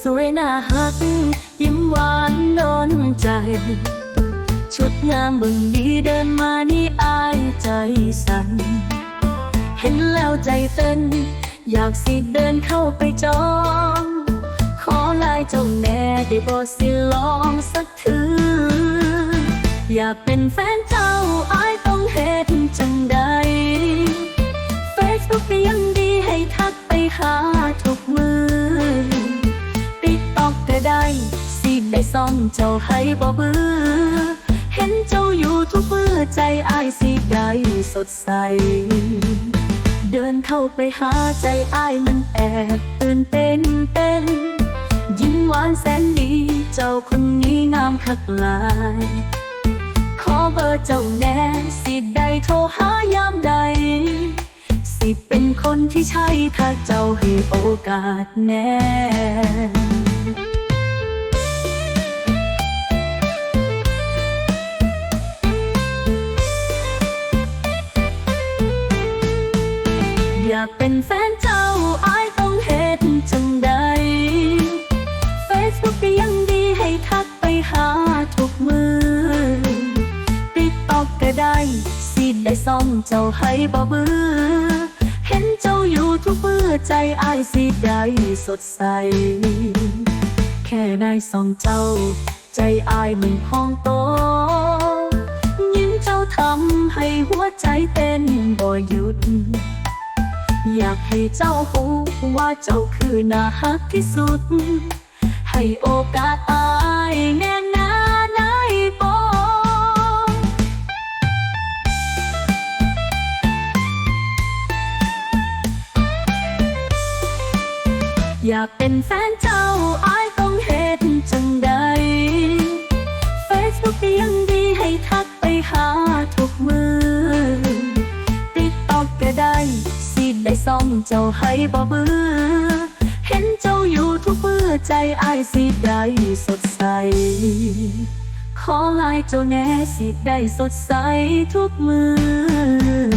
สวยน่าฮัก ยิ้มหวานนอนใจ ชุดงามบึงดีเดินมานี่อายใจสั่น เห็นแล้วใจเต้น อยากสิเดินเข้าไปจอง ขอลายเจ้าแน่ได้บอสิลองสักทือ อยากเป็นแฟนเจ้าอายต้องเห็นจังใด Facebook ยังดีให้ทักไปหาทุ ได้ซ่อมเจ้าให้บ่เบื่อเห็นเจ้าอยู่ทุกมือใจอายสิได้สดใส เดินเข้าไปหาใจอายมันแอบตื่นเต้นเต้นยิ้มหวานแสนดีเจ้าคนนี้งามคักหลาย ขอเบอร์เจ้าแน่สิได้โทรหายามใด สิเป็นคนที่ใช่ถ้าเจ้าให้โอกาสแน่ากเป็นแฟนเจ้าอายต้องเฮ็ดจังใด Facebook ก็ยังดีให้ทักไปหาทุกมือติ๊กต็อกก็ได้สิได้ซ่อมเจ้าให้บ่เบื่อเห็นเจ้าอยู่ทุกมือใจอายสิได้สดใส แค่ได้ส่องเจ้า ใจอายมันพองโตยิ้มเจ้าทำให้หัวใจเต้นบ่หยุด อยากให้เจ้าหูว่าเจ้าคือน่าฮักที่สุด ให้โอกาสอายแน่นาในบออยากเป็นแฟนเจ้าอายต้องเฮ็ดจังใด Facebook ยังดีให้ทัก เจ้าให้บ่เบื่อเห็นเจ้าอยู่ทุกเมื่อใจอายสิได้สดใส ขอลายเจ้าแน่สิได้สดใสทุกมือ